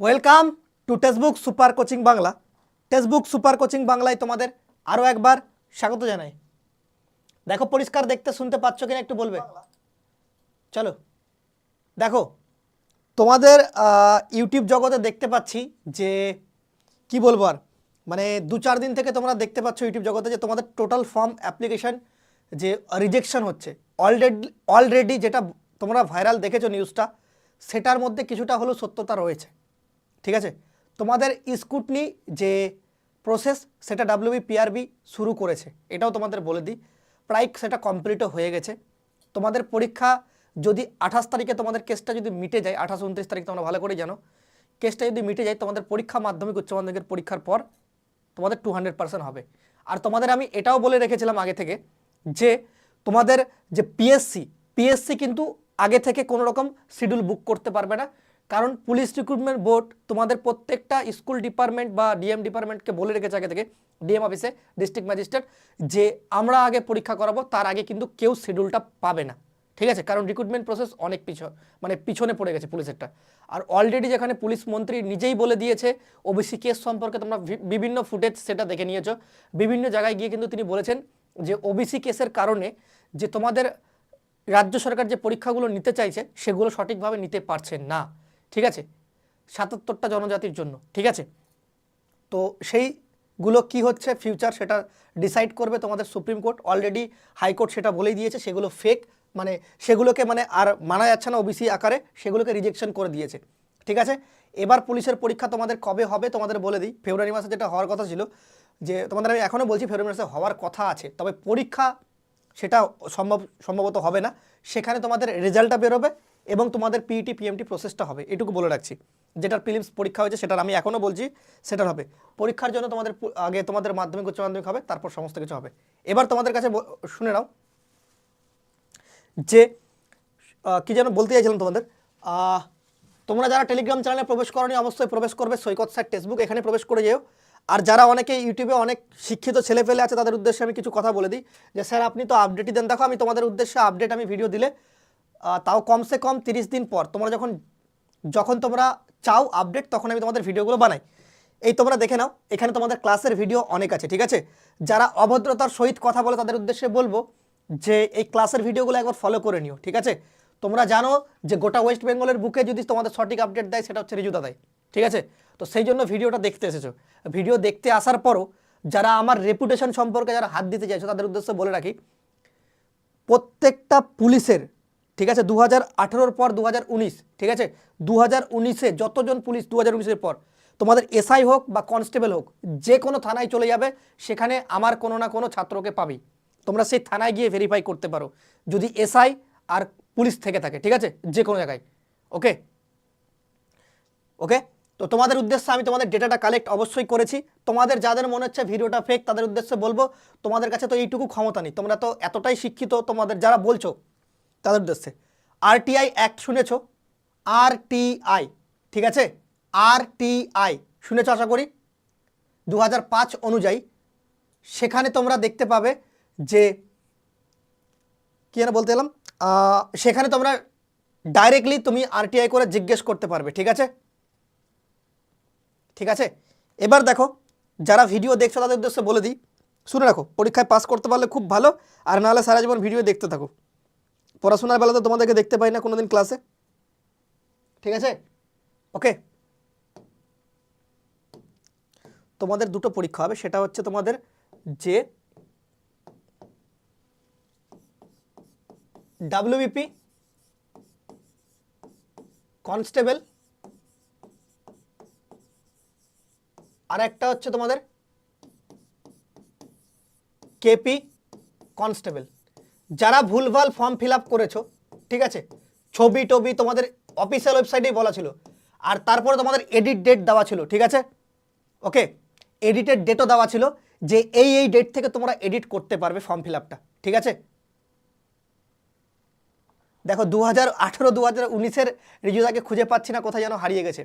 Welcome to textbook super coaching Bangla textbook super coaching বাংলায় তোমাদের আরও একবার স্বাগত জানাই। দেখো পরিষ্কার দেখতে শুনতে পাচ্ছ কিনা একটু বলবে? চলো। দেখো তোমাদের ইউটিউব জগতে দেখতে পাচ্ছি যে কি বলব আর? মানে দু চার দিন থেকে তোমরা দেখতে পাচ্ছ ইউটিউব জগতে যে তোমাদের টোটাল ফর্ম অ্যাপ্লিকেশন যে রিজেকশন হচ্ছে। অলরেডি অলরেডি যেটা তোমরা ভাইরাল দেখেছ নিউজটা সেটার মধ্যে কিছুটা হলেও সত্যতা রয়েছে। ঠিক আছে? তোমাদের স্কুটনি যে প্রসেস সেটা ডাব্লিউবি পিআরবি শুরু করেছে। এটাও তোমাদের বলে দিই। প্রায় সেটা কমপ্লিটও হয়ে গেছে। তোমাদের পরীক্ষা যদি আঠাশ তারিখে তোমাদের কেসটা যদি মিটে যায়, আঠাশ, উনত্রিশ তারিখ তোমরা ভালো করেই জানো। কেসটা যদি মিটে যায়, তোমাদের পরীক্ষা মাধ্যমিক, উচ্চ মাধ্যমিকের পরীক্ষার পর তোমাদের টু হান্ড্রেড পার্সেন্ট হবে। আর তোমাদের আমি এটাও বলে রেখেছিলাম আগে থেকে যে তোমাদের যে পিএসসি পিএসসি কিন্তু আগে থেকে কোনো রকম শিডিউল বুক করতে পারবে না। কারণ পুলিশ রিক্রুটমেন্ট বোর্ড তোমাদের প্রত্যেকটা স্কুল ডিপার্টমেন্ট বা ডিএম ডিপার্টমেন্টকে বলে রেখেছে আগে থেকে ডিএম অফিসে ডিস্ট্রিক্ট ম্যাজিস্ট্রেট যে আমরা আগে পরীক্ষা করাবো, তার আগে কিন্তু কেউ শিডিউলটা পাবে না। ঠিক আছে? কারণ রিক্রুটমেন্ট প্রসেস অনেক পিছন মানে পিছনে পড়ে গেছে পুলিশেরটা আর অলরেডি যেখানে পুলিশ মন্ত্রী নিজেই বলে দিয়েছে ওবিসি কেস সম্পর্কে তোমরা বিভিন্ন ফুটেজ সেটা দেখে নিয়েছো। বিভিন্ন জায়গায় গিয়ে কিন্তু তিনি বলেছেন যে ওবিসি কেসের কারণে যে তোমাদের রাজ্য সরকার যে পরীক্ষাগুলো নিতে চাইছে, সেগুলো সঠিকভাবে নিতে পারছে না। ঠিক আছে? সাতাত্তরটা জনজাতির জন্য, ঠিক আছে? তো সেইগুলো কি হচ্ছে? ফিউচার সেটা ডিসাইড করবে তোমাদের সুপ্রিম কোর্ট। অলরেডি হাইকোর্ট সেটা বলেই দিয়েছে, সেগুলো ফেক মানে সেগুলোকে মানে আর মানা যাচ্ছে না ওবিসি আকারে, সেগুলোকে রিজেকশন করে দিয়েছে, ঠিক আছে? এবার পুলিশের পরীক্ষা তোমাদের কবে হবে তোমাদের বলে দিই। ফেব্রুয়ারি মাসে যেটা হওয়ার কথা ছিল, যে তোমাদের আমি এখনও বলছি ফেব্রুয়ারি মাসে হওয়ার কথা আছে, তবে পরীক্ষা সেটা সম্ভব, সম্ভবত হবে না। সেখানে তোমাদের রেজাল্টটা বেরোবে। এবং তোমাদের পিইটি পিএমটি প্রসেসটা হবে। এটুকু বলে রাখছি। যেটার প্রিলিমস পরীক্ষা হয়েছে, সেটার আমি এখনও বলছি, সেটার হবে। পরীক্ষার জন্য তোমাদের আগে তোমাদের মাধ্যমিক, উচ্চ মাধ্যমিক হবে, তারপর সমস্ত কিছু হবে। এবার তোমাদের কাছে শুনে নাও যে কি যেন বলতে চাইছিলাম তোমাদের? তোমরা যারা টেলিগ্রাম চ্যানেলে প্রবেশ করনি, অবশ্যই প্রবেশ করবে সৈকত স্যার টেক্সটবুক এখানে প্রবেশ করে যেও। আর যারা অনেকে ইউটিউবে অনেক শিক্ষিত ছেলে ফেলে আছে, তাদের উদ্দেশ্যে আমি কিছু কথা বলে দিই। যে, স্যার আপনি তো আপডেটই দেন। দেখো, আমি তোমাদের উদ্দেশ্যে আপডেট আমি ভিডিও দিলে তাও কমসে কম তিরিশ দিন পর। তোমরা যখন যখন তোমরা চাও আপডেট তখন আমি তোমাদের ভিডিওগুলো বানাই। এই তোমরা দেখে নাও, এখানে তোমাদের ক্লাসের ভিডিও অনেক আছে, ঠিক আছে? যারা অভদ্রতার সহিত কথা বলে তাদের উদ্দেশ্যে বলব যে, এই ক্লাসের ভিডিওগুলো একবার ফলো করে নিও, ঠিক আছে? তোমরা জানো যে, গোটা ওয়েস্ট বেঙ্গলের বুকে যদি তোমাদের সঠিক আপডেট দেয়, সেটা হচ্ছে রিজুদা দেয় ঠিক আছে? তো সেই জন্য ভিডিওটা দেখতে এসেছ। ভিডিও দেখতে আসার পরও যারা আমার রেপুটেশন সম্পর্কে যারা হাত দিতে চাইছো, তাদের উদ্দেশ্যে বলে রাখি, প্রত্যেকটা পুলিশের ঠিক আছে দু হাজার পর দু হাজার উনিশ, ঠিক আছে? দু হাজার যতজন পুলিশ দু হাজার পর, তোমাদের এসআই হোক বা কনস্টেবল হোক, যে কোনো থানায় চলে যাবে, সেখানে আমার কোনো না কোনো ছাত্রকে পাবি। তোমরা সেই থানায় গিয়ে ভেরিফাই করতে পারো, যদি এসআই আর পুলিশ থেকে থাকে, ঠিক আছে? যে কোনো জায়গায় ওকে ওকে তো তোমাদের উদ্দেশ্যে আমি তোমাদের ডেটাটা কালেক্ট অবশ্যই করেছি। তোমাদের যাদের মনে হচ্ছে ভিডিওটা ফেক তাদের উদ্দেশ্যে বলব, তোমাদের কাছে তো এইটুকু ক্ষমতা নেই। তোমরা তো এতটাই শিক্ষিত, তোমাদের যারা বলছো তাদের উদ্দেশ্যে। আরটিআই অ্যাক্ট শুনেছো? আরটিআই ঠিক আছে? আর আরটিআই শুনেছ আশা করি? দু হাজার পাঁচ অনুযায়ী সেখানে তোমরা দেখতে পাবে যে, কী যেন বলতে এলাম? সেখানে তোমরা ডাইরেক্টলি তুমি আরটিআই করে জিজ্ঞেস করতে পারবে, ঠিক আছে? ঠিক আছে? এবার দেখো, যারা ভিডিও দেখছ তাদের উদ্দেশ্যে বলে দিই। শুনে রাখো, পরীক্ষায় পাস করতে পারলে খুব ভালো, আর নাহলে সারা জীবন ভিডিও দেখতে থাকো। পড়াশোনার বেলাতে তোমাদেরকে দেখতে পাই না কোনোদিন ক্লাসে ঠিক আছে? ওকে তোমাদের দুটো পরীক্ষা হবে, সেটা হচ্ছে তোমাদের যে ডাব্লিউবিপি কনস্টেবল আর একটা হচ্ছে তোমাদের কেপি কনস্টেবল যারা ভুলভাল ফর্ম ফিল আপ করেছ, ঠিক আছে? ছবি টবি তোমাদের অফিসিয়াল ওয়েবসাইটেই বলা ছিল। আর তারপরে তোমাদের এডিট ডেট দেওয়া ছিল, ঠিক আছে? ওকে এডিটেড ডেটও দেওয়া ছিল যে এই এই ডেট থেকে তোমরা এডিট করতে পারবে ফর্ম ফিল আপটা ঠিক আছে? দেখো দু হাজার আঠেরো দু হাজার উনিশের রিজুদাকে খুঁজে পাচ্ছি না, কোথায় যেন হারিয়ে গেছে।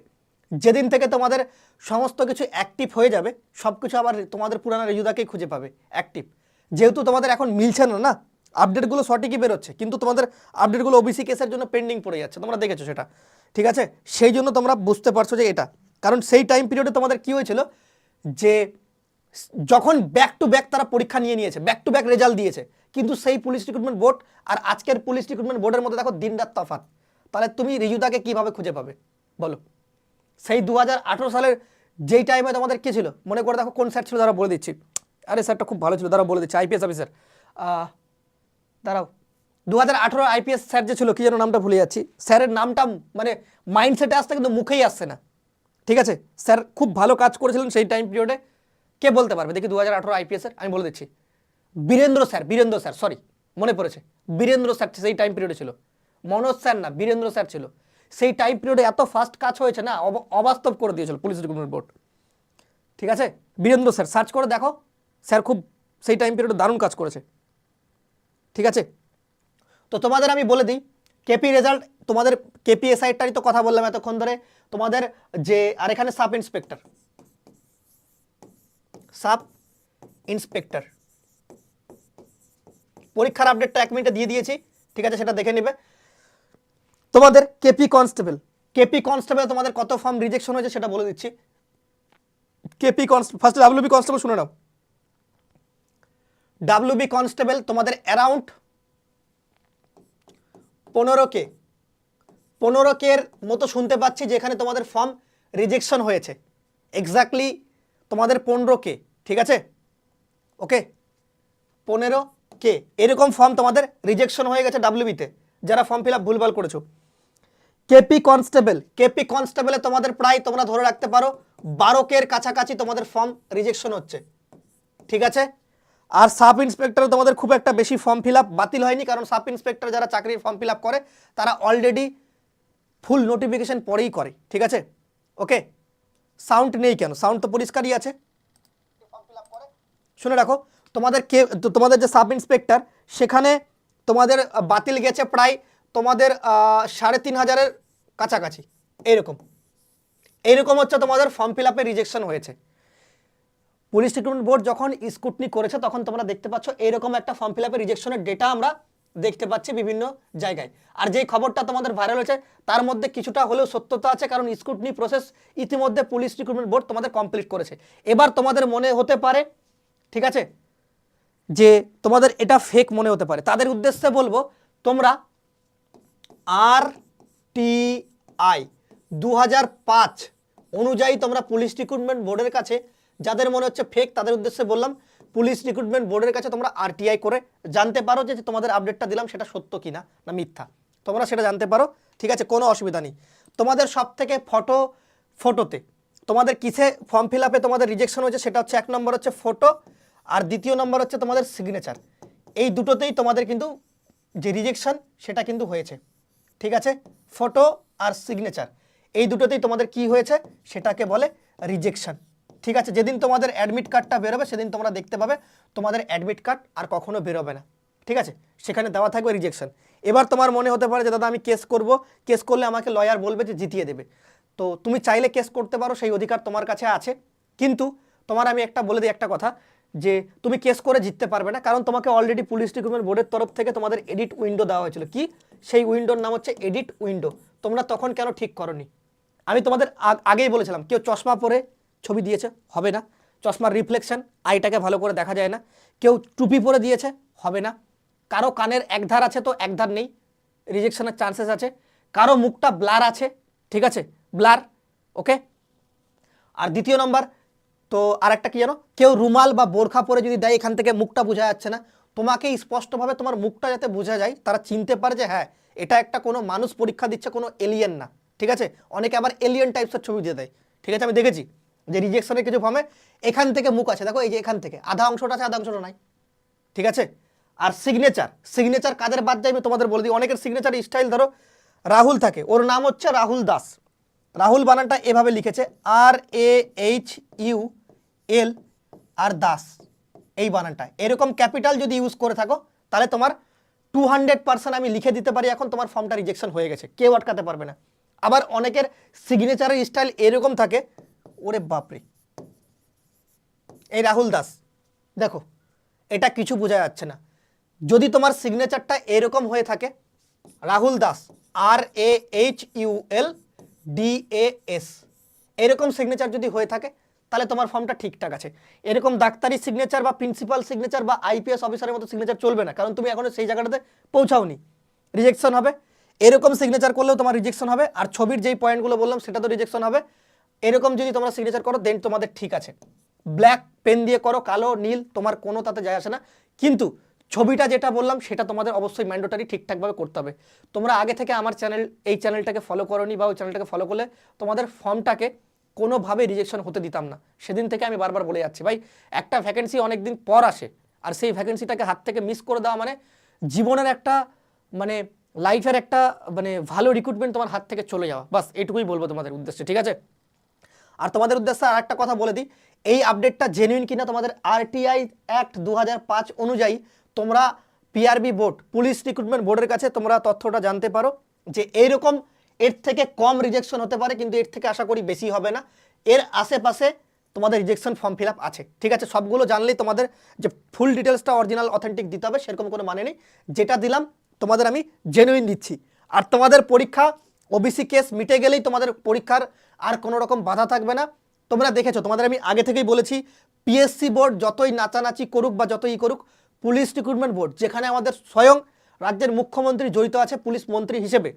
যেদিন থেকে তোমাদের সমস্ত কিছু অ্যাক্টিভ হয়ে যাবে সব কিছু আবার তোমাদের পুরানো রিজুদাকেই খুঁজে পাবে? অ্যাক্টিভ যেহেতু তোমাদের এখন মিলছে না না? আপডেটগুলো সঠিকই বেরোচ্ছে, কিন্তু তোমাদের আপডেটগুলো ওবিসি কেসের জন্য পেন্ডিং পড়ে যাচ্ছে, তোমরা দেখেছ সেটা, ঠিক আছে? সেই জন্য তোমরা বুঝতে পারছ যে এটা, কারণ সেই টাইম পিরিয়ডে তোমাদের কি হয়েছিল? যে যখন ব্যাক টু ব্যাক তারা পরীক্ষা নিয়ে নিয়েছে ব্যাক টু ব্যাক রেজাল্ট দিয়েছে, কিন্তু সেই পুলিশ রিক্রুটমেন্ট বোর্ড আর আজকের পুলিশ রিক্রুটমেন্ট বোর্ডের মধ্যে দেখো দিন রাত তফাৎ, তাহলে তুমি রিজুদাকে কীভাবে খুঁজে পাবে? বলো। সেই দু হাজার আঠেরো সালের যেই টাইমে তোমাদের কি ছিল? মনে করে দেখো কোন স্যার ছিল তারা বলে দিচ্ছি। আরে স্যারটা খুব ভালো ছিল তারা বলে দিচ্ছি আইপিএস অফিসার দাঁড়াও। দু হাজার আঠেরো আইপিএস স্যার যে ছিল, কি যেন নামটা ভুলে যাচ্ছি। স্যারের নামটা মানে মাইন্ডসেটে আসতে কিন্তু মুখেই আসছে না। ঠিক আছে? স্যার খুব ভালো কাজ করেছিলেন সেই টাইম পিরিয়ডে কে বলতে পারবে? দেখি দু হাজার আঠেরো আইপিএসের আমি বলে দিচ্ছি। Birendra sir Birendra sir sorry মনে পড়েছে। বীরেন্দ্র স্যার সেই টাইম পিরিয়ডে ছিল। মনোজ স্যার না, বীরেন্দ্র স্যার ছিল। সেই টাইম পিরিয়ডে এত ফাস্ট কাজ হয়েছে না, অব- অবাস্তব করে দিয়েছিল পুলিশ রিক্রুটমেন্ট বোর্ড ঠিক আছে? বীরেন্দ্র স্যার সার্চ করে দেখো। স্যার খুব সেই টাইম পিরিয়ডে দারুণ কাজ করেছে। ঠিক আছে? তো তোমাদের আমি বলে দিই কেপি রেজাল্ট তোমাদের কেপি এসআইটারই তো কথা বললাম এতক্ষণ ধরে। তোমাদের যে, আর এখানে সাব ইন্সপেক্টর সাব ইন্সপেক্টর পরীক্ষার আপডেটটা এক মিনিটে দিয়ে দিয়েছি, ঠিক আছে? সেটা দেখে নেবে। তোমাদের কেপি কনস্টেবল কেপি কনস্টেবল তোমাদের কত ফর্ম রিজেকশন হয়েছে সেটা বলে দিচ্ছি। KP constable first WB constable শুনে নাও। ডাব্লিউবি কনস্টেবল তোমাদের অ্যারাউন্ড পনেরো কে পনেরো কের মতো শুনতে পাচ্ছি যেখানে তোমাদের ফর্ম রিজেকশন হয়েছে। এক্স্যাক্টলি তোমাদের পনেরো কে ঠিক আছে? ওকে পনেরো কে এরকম ফর্ম তোমাদের রিজেকশন হয়ে গেছে ডাব্লিউবিতে যারা ফর্ম ফিল আপ ভুলভাল করেছ। কেপি কনস্টেবল কেপি কনস্টেবলে তোমাদের প্রায় তোমরা ধরে রাখতে পারো বারো কের কাছাকাছি তোমাদের ফর্ম রিজেকশন হচ্ছে। ঠিক আছে? আর সাব ইন্সপেক্টর তোমাদের খুব একটা বেশি ফর্ম ফিল বাতিল হয়নি, কারণ সাব ইন্সপেক্টর যারা চাকরির ফর্ম ফিল করে, তারা অলরেডি ফুল নোটিফিকেশন পরেই করে, ঠিক আছে? ওকে সাউন্ড নেই কেন? সাউন্ড তো পরিষ্কারই আছে। শুনে রাখো, তোমাদের কে তোমাদের যে সাব ইন্সপেক্টর, সেখানে তোমাদের বাতিল গেছে প্রায় তোমাদের সাড়ে তিন হাজারের কাছাকাছি। এইরকম এইরকম হচ্ছে তোমাদের ফর্ম ফিল রিজেকশন হয়েছে। পুলিশ রিক্রুটমেন্ট বোর্ড যখন স্কুটনি করেছে, তখন তোমরা দেখতে পাচ্ছ এইরকম একটা ফর্ম ফিল আপের রিজেকশনের ডেটা আমরা দেখতে পাচ্ছি বিভিন্ন জায়গায়। আর যেই খবরটা তোমাদের ভাইরাল হয়েছে, তার মধ্যে কিছুটা হলেও সত্যতা আছে, কারণ স্কুটনি প্রসেস ইতিমধ্যে পুলিশ রিক্রুটমেন্ট বোর্ড তোমাদের কমপ্লিট করেছে। এবার তোমাদের মনে হতে পারে, ঠিক আছে, যে তোমাদের এটা ফেক মনে হতে পারে। তাদের উদ্দেশ্যে বলব, তোমরা আর টি আই দু অনুযায়ী তোমরা পুলিশ রিক্রুটমেন্ট বোর্ডের কাছে যাদের মনে হচ্ছে ফেক তাদের উদ্দেশ্যে বললাম পুলিশ রিক্রুটমেন্ট বোর্ডের কাছে তোমরা আরটিআই করে জানতে পারো যে তোমাদের আপডেটটা দিলাম সেটা সত্য কিনা না মিথ্যা। তোমরা সেটা জানতে পারো, ঠিক আছে, কোনো অসুবিধা নেই। তোমাদের সব থেকে ফটো ফটোতে তোমাদের কিসে ফর্ম ফিল আপে তোমাদের রিজেকশন হয়েছে সেটা হচ্ছে এক নম্বর হচ্ছে ফটো আর দ্বিতীয় নম্বর হচ্ছে তোমাদের সিগনেচার এই দুটোতেই তোমাদের কিন্তু যে রিজেকশন সেটা কিন্তু হয়েছে। ঠিক আছে? ফটো আর সিগনেচার এই দুটোতেই তোমাদের কি হয়েছে, সেটাকে বলে রিজেকশন ঠিক আছে, যেদিন তোমাদের অ্যাডমিট কার্ডটা বেরোবে, সেদিন তোমরা দেখতে পাবে তোমাদের অ্যাডমিট কার্ড আর কখনো বেরোবে না। ঠিক আছে? সেখানে দেওয়া থাকবে রিজেকশন এবার তোমার মনে হতে পারে যে, দাদা, আমি কেস করব। কেস করলে আমাকে লয়ার বলবে যে, জিতিয়ে দেবে। তো তুমি চাইলে কেস করতে পারো, সেই অধিকার তোমার কাছে আছে। কিন্তু তোমার আমি একটা বলে দিই একটা কথা, যে তুমি কেস করে জিততে পারবে না, কারণ তোমাকে অলরেডি পুলিশ রিক্রুটমেন্ট বোর্ডের তরফ থেকে তোমাদের এডিট উইন্ডো দেওয়া হয়েছিল। কি? সেই উইন্ডোর নাম হচ্ছে এডিট উইন্ডো তোমরা তখন কেন ঠিক করনি? আমি তোমাদের আগ- আগেই বলেছিলাম, কেউ চশমা পরে ছবি দিয়েছে, হবে না। চশমার রিফ্লেকশন আইটাকে ভালো করে দেখা যায় না। কেউ টুপি পরে দিয়েছে, হবে না। কারও কানের এক ধার আছে তো এক ধার নেই। রিজেকশনের চান্সেস আছে। কারও মুখটা ব্লার আছে, ঠিক আছে? ব্লার ওকে আর দ্বিতীয় নম্বর তো আর একটা কি জানো? কেউ রুমাল বা বোরখা পরে যদি দেয়, এখান থেকে মুখটা বোঝা যাচ্ছে না। তোমাকে স্পষ্টভাবে তোমার মুখটা যাতে বোঝা যায়, তারা চিনতে পারে যে হ্যাঁ এটা একটা কোনো মানুষ পরীক্ষা দিচ্ছে, কোনো এলিয়েন না, ঠিক আছে? অনেকে আবার এলিয়েন টাইপসের ছবি দিয়ে দেয়, ঠিক আছে? আমি দেখেছি। যে রিজেকশনের কিছু ফর্মে এখান থেকে মুখ আছে। দেখো এই যে এখান থেকে। আধা অংশটা আছে, আধা অংশটা নাই। ঠিক আছে? আর সিগনেচার সিগনেচার কাদের বাদ যায় তোমাদের বলে দিই। অনেকের সিগনেচার স্টাইল ধরো, রাহুল থাকে। ওর নাম হচ্ছে রাহুল দাস। রাহুল বানানটা এভাবে লিখেছে R A H U L আর দাস এই বানানটা। এরকম ক্যাপিটাল যদি ইউজ করে থাকো, তাহলে তোমার টু হান্ড্রেড পার্সেন্ট আমি লিখে দিতে পারি। এখন তোমার ফর্মটা রিজেকশন হয়ে গেছে। কেউ আটকাতে পারবে না। আবার অনেকের সিগনেচারের স্টাইল এরকম থাকে ওরে বাপরে। এই রাহুল দাস, দেখো, এটা কিছু বোঝা যাচ্ছে না। যদি তোমার সিগনেচারটা এরকম হয়ে থাকে, Rahul Das R A H U L D A S এরকম সিগনেচার যদি হয়ে থাকে, তাহলে তোমার ফর্মটা ঠিকঠাক আছে। এরকম ডাক্তারি সিগনেচার বা প্রিন্সিপাল সিগনেচার বা আইপিএস অফিসারের মতো সিগনেচার চলবে না, কারণ তুমি এখনও সেই জায়গাটাতে পৌঁছাওনি। রিজেকশন হবে। এরকম সিগনেচার করলেও তোমার রিজেকশন হবে, আর ছবির যেই পয়েন্টগুলো বললাম সেটা তো রিজেকশন হবে। এরকম যদি তোমরা সিগনেচার করো দেন তোমাদের ঠিক আছে। ব্ল্যাক পেন দিয়ে করো, কালো, নীল, তোমার কোনো তাতে যায় আসে না। কিন্তু ছবিটা যেটা বললাম, সেটা তোমাদের অবশ্যই ম্যান্ডেটারি ঠিকঠাকভাবে করতে হবে। তোমরা আগে থেকে আমার চ্যানেল এই চ্যানেলটাকে ফলো করোনি বা ওই চ্যানেলটাকে ফলো করলে তোমাদের ফর্মটাকে কোনোভাবে রিজেকশন হতে দিতাম না। সেদিন থেকে আমি বারবার বলে যাচ্ছি, ভাই, একটা ভ্যাকেন্সি অনেক দিন পর আসে। আর সেই ভ্যাকেন্সিটাকে হাত থেকে মিস করে দেওয়া মানে জীবনের একটা মানে লাইফের একটা মানে ভালো রিক্রুটমেন্ট তোমার হাত থেকে চলে যাওয়া। বাস, এটুকুই বলব তোমাদের উদ্দেশ্যে, ঠিক আছে? আর তোমাদের উদ্দেশ্যে আর একটা কথা বলে দিই, এই আপডেটটা জেনুইন কিনা তোমাদের আরটিআই অ্যাক্ট দু হাজার পাঁচ অনুযায়ী তোমরা পিআরবি বোর্ড পুলিশ রিক্রুটমেন্ট বোর্ডের কাছে তোমরা তথ্যটা জানতে পারো যে এইরকম এর থেকে কম রিজেকশন হতে পারে, কিন্তু এর থেকে আশা করি বেশি হবে না। এর আশেপাশে তোমাদের রিজেকশন ফর্ম ফিল আছে। ঠিক আছে, সবগুলো জানলেই তোমাদের যে ফুল ডিটেলসটা অরিজিনাল অথেন্টিক দিতে হবে, সেরকম কোনো মানে নেই। যেটা দিলাম, তোমাদের আমি জেনুইন দিচ্ছি। আর তোমাদের পরীক্ষা ওবিসি কেস মিটে গেলেই তোমাদের পরীক্ষার আর কোনো রকম বাধা থাকবে না। তোমরা দেখেছ, তোমাদের আমি আগে থেকেই বলেছি পিএসসি বোর্ড যতই নাচানাচি করুক বা যতই করুক পুলিশ রিক্রুটমেন্ট বোর্ড যেখানে আমাদের স্বয়ং রাজ্যের মুখ্যমন্ত্রী জড়িত আছে পুলিশ মন্ত্রী হিসেবে।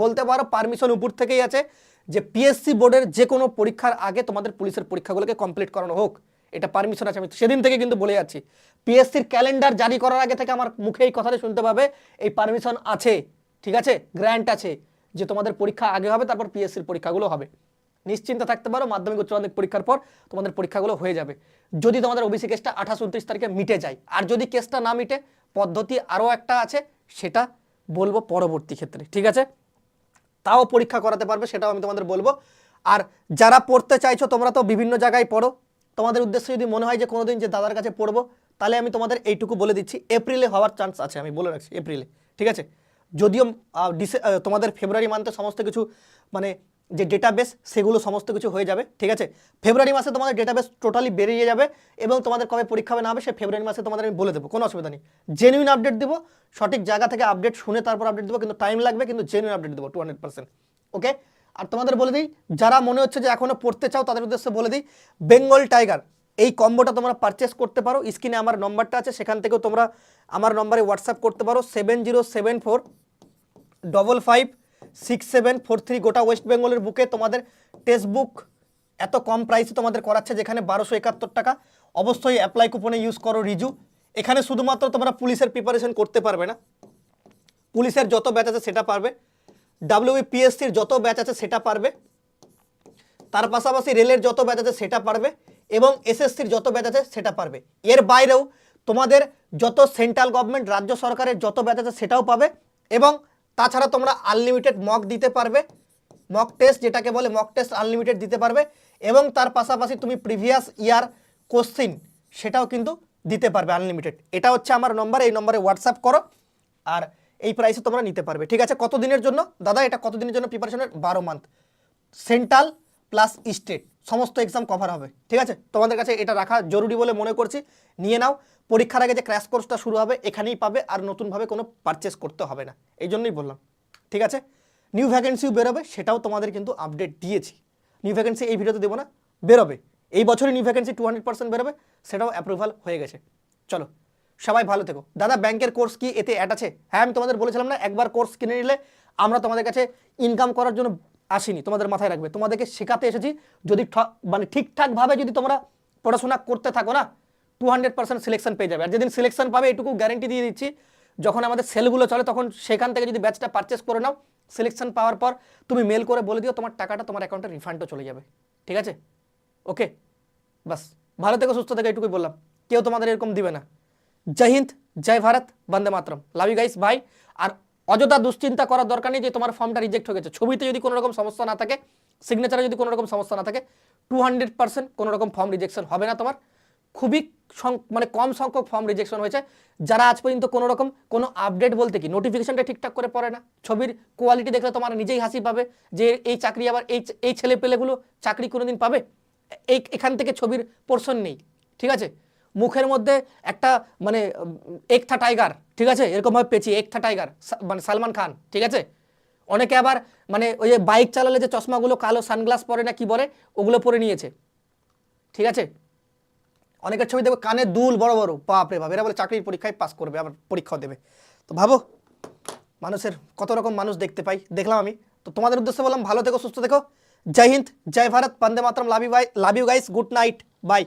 বলতে পারো পারমিশন উপর থেকেই আছে যে পিএসসি বোর্ডের যে কোনো পরীক্ষার আগে তোমাদের পুলিশের পরীক্ষাগুলোকে কমপ্লিট করানো হোক। এটা পারমিশন আছে, আমি সেদিন থেকে কিন্তু বলে যাচ্ছি। পিএসসির ক্যালেন্ডার জারি করার আগে থেকে আমার মুখে এই কথাটা শুনতে পাবে, এই পারমিশন আছে, ঠিক আছে? গ্র্যান্ট আছে। যে তোমাদের পরীক্ষা আগে হবে, তারপর পিএসসির পরীক্ষাগুলো হবে। নিশ্চিন্ত থাকতে পারো, মাধ্যমিক উচ্চ মাধ্যমিক পরীক্ষার পর তোমাদের পরীক্ষাগুলো হয়ে যাবে। যদি তোমাদের ওবিসি কেসটা আঠাশ, উনত্রিশ তারিখে মিটে যায়, আর যদি কেসটা না মিটে, পদ্ধতি আরও একটা আছে, সেটা বলব পরবর্তী ক্ষেত্রে, ঠিক আছে? তাও পরীক্ষা করাতে পারবে, সেটাও আমি তোমাদের বলব। আর যারা পড়তে চাইছো, তোমরা তো বিভিন্ন জায়গায় পড়ো। তোমাদের উদ্দেশ্যে যদি মনে হয় যে কোনোদিন যে দাদার কাছে পড়ব, তাহলে আমি তোমাদের এইটুকু বলে দিচ্ছি, এপ্রিলে হওয়ার চান্স আছে, আমি বলে রাখছি, এপ্রিলে, ঠিক আছে? যদিও তোমাদের ফেব্রুয়ারি মান্থে সমস্ত কিছু মানে যে ডেটাবেস সেগুলো সমস্ত কিছু হয়ে যাবে, ঠিক আছে? ফেব্রুয়ারি মাসে তোমাদের ডেটাবেস টোটালি বেরিয়ে যাবে এবং তোমাদের কবে পরীক্ষা হবে না হবে, সে ফেব্রুয়ারি মাসে তোমাদের আমি বলে দেবো, কোনো অসুবিধা নেই। জেনুইন আপডেট দেবো, সঠিক জায়গা থেকে আপডেট শুনে তারপর আপডেট দেবো, কিন্তু টাইম লাগবে, কিন্তু জেনুইন আপডেট দেবো টু ওকে আর তোমাদের বলে দিই, যারা মনে হচ্ছে যে এখনও পড়তে চাও, তাদের উদ্দেশ্যে বলে দিই বেঙ্গল টাইগার এই কম্বোটা তোমরা পারচেস করতে পারো। স্ক্রিনে আমার নম্বরটা আছে, সেখান থেকেও তোমরা আমার নম্বরে হোয়াটসঅ্যাপ করতে পারো। Seven zero seven four double five six seven four three গোটা ওয়েস্ট বেঙ্গলের বুকে তোমাদের টেক্সট বুক এত কম প্রাইসে তোমাদের করাচ্ছে, যেখানে বারোশো একাত্তর টাকা। অবশ্যই অ্যাপ্লাই কুপনে ইউজ করো রিজু। এখানে শুধুমাত্র তোমরা পুলিশের প্রিপারেশন করতে পারবে না। পুলিশের যত ব্যাচ আছে সেটা পারবে। ডাব্লিউপিএসসির যত ব্যাচ আছে সেটা পারবে। তার পাশাপাশি রেলের যত ব্যাচ আছে সেটা পারবে। এবং এসএসসির যত ব্যাচ আছে সেটা পারবে। এর বাইরেও তোমাদের যত সেন্ট্রাল গভর্নমেন্ট, রাজ্য সরকারের যত ব্যাচ আছে সেটাও পাবে এবং তাছাড়া তোমরা আনলিমিটেড মক দিতে পারবে। মক টেস্ট যেটাকে বলে মক টেস্ট আনলিমিটেড দিতে পারবে এবং তার পাশাপাশি তুমি প্রিভিয়াস ইয়ার কোশ্চিন সেটাও কিন্তু দিতে পারবে আনলিমিটেড এটা হচ্ছে আমার নম্বর এই নম্বরে হোয়াটসঅ্যাপ করো আর এই প্রাইসে তোমরা নিতে পারবে। ঠিক আছে কত দিনের জন্য? দাদা, এটা কত দিনের জন্য প্রিপারেশনের বারো মান্থ সেন্ট্রাল প্লাস স্টেট সমস্ত এক্সাম কভার হবে। ঠিক আছে? তোমাদের কাছে এটা রাখা জরুরি বলে মনে করছি। নিয়ে নাও। পরীক্ষার আগে যে ক্র্যাশ কোর্সটা শুরু হবে, এখানেই পাবে আর নতুনভাবে কোনো পারচেস করতে হবে না। এই জন্যই বললাম। ঠিক আছে? নিউ ভ্যাকেন্সিও বেরোবে, সেটাও তোমাদের কিন্তু আপডেট দিয়েছি। নিউ ভ্যাকেন্সি এই ভিডিওতে দেবো না, বেরোবে। এই বছরই new vacancy two hundred percent বেরোবে, সেটাও অ্যাপ্রুভাল হয়ে গেছে। চলো, সবাই ভালো থেকো। দাদা ব্যাংকের কোর্স কি এতে অ্যাড আছে? হ্যাঁ আমি তোমাদের বলেছিলাম না, একবার কোর্স কিনে নিলে আমরা তোমাদের কাছে ইনকাম করার জন্য আসিনি, তোমাদের মাথায় রাখবে। তোমাদেরকে শেখাতে এসেছি, যদি মানে ঠিকঠাকভাবে যদি তোমরা পড়াশোনা করতে থাকো না টু হান্ড্রেড পার্সেন্ট সিলেকশন পেয়ে যাবে। আর যেদিন সিলেকশন পাবে, এটুকু গ্যারেন্টি দিয়ে দিচ্ছি, যখন আমাদের সেলগুলো চলে, তখন সেখান থেকে যদি ব্যাচটা পারচেস করে নাও সিলেকশন পাওয়ার পর তুমি মেল করে বলে দিও, তোমার টাকাটা তোমার অ্যাকাউন্টে রিফান্ডও চলে যাবে। ঠিক আছে? ওকে বাস। ভালো থেকো, সুস্থ থেকে, এটুকুই বললাম। কেউ তোমাদের এরকম দিবে না। জয় হিন্দ, জয় Bharat, Vande Mataram. Love you guys ভাই আর অযথা দুশ্চিন্তা করার দরকার নেই যে তোমার ফর্মটা রিজেক্ট হয়ে গেছে। ছবিতে যদি কোনো রকম সমস্যা না থাকে সিগনেচারে যদি কোনো রকম সমস্যা না থাকে টু হান্ড্রেড পার্সেন্ট কোনো রকম ফর্ম রিজেকশন হবে না তোমার। খুবই মানে কম সংখ্যক ফর্ম রিজেকশন হয়েছে। যারা আজ পর্যন্ত কোনো রকম কোনো আপডেট বলতে কি নোটিফিকেশনটা ঠিকঠাক করে পড়ে না। ছবির কোয়ালিটি দেখলে তোমার নিজেই হাসি পাবে যে এই চাকরি আবার এই এই ছেলে পেলেগুলো চাকরি কোনোদিন পাবে? এই এখান থেকে ছবির পোর্শন নেই। ঠিক আছে? মুখের মধ্যে একটা মানে একথা টাইগার ঠিক আছে? এরকমভাবে পেঁচিয়ে, একথা টাইগার মানে সালমান খান, ঠিক আছে? অনেকে আবার মানে ওই যে বাইক চালালে যে চশমাগুলো কালো সানগ্লাস পরে না কি বলে ওগুলো পরে নিয়েছে, ঠিক আছে? অনেকের ছবি দেখবে কানে দুল বড় বড়, বাপ রে বাপ, এরা বলে চাকরির পরীক্ষায় পাস করবে, আবার পরীক্ষাও দেবে। তো ভাবো, মানুষের কত রকম মানুষ দেখতে পাই, দেখলাম আমি। তো তোমাদের উদ্দেশ্যে বললাম, ভালো থেকো, সুস্থ থেকো। জয় হিন্দ, জয় Bharat, Vande Mataram, love bye love you guys good night bye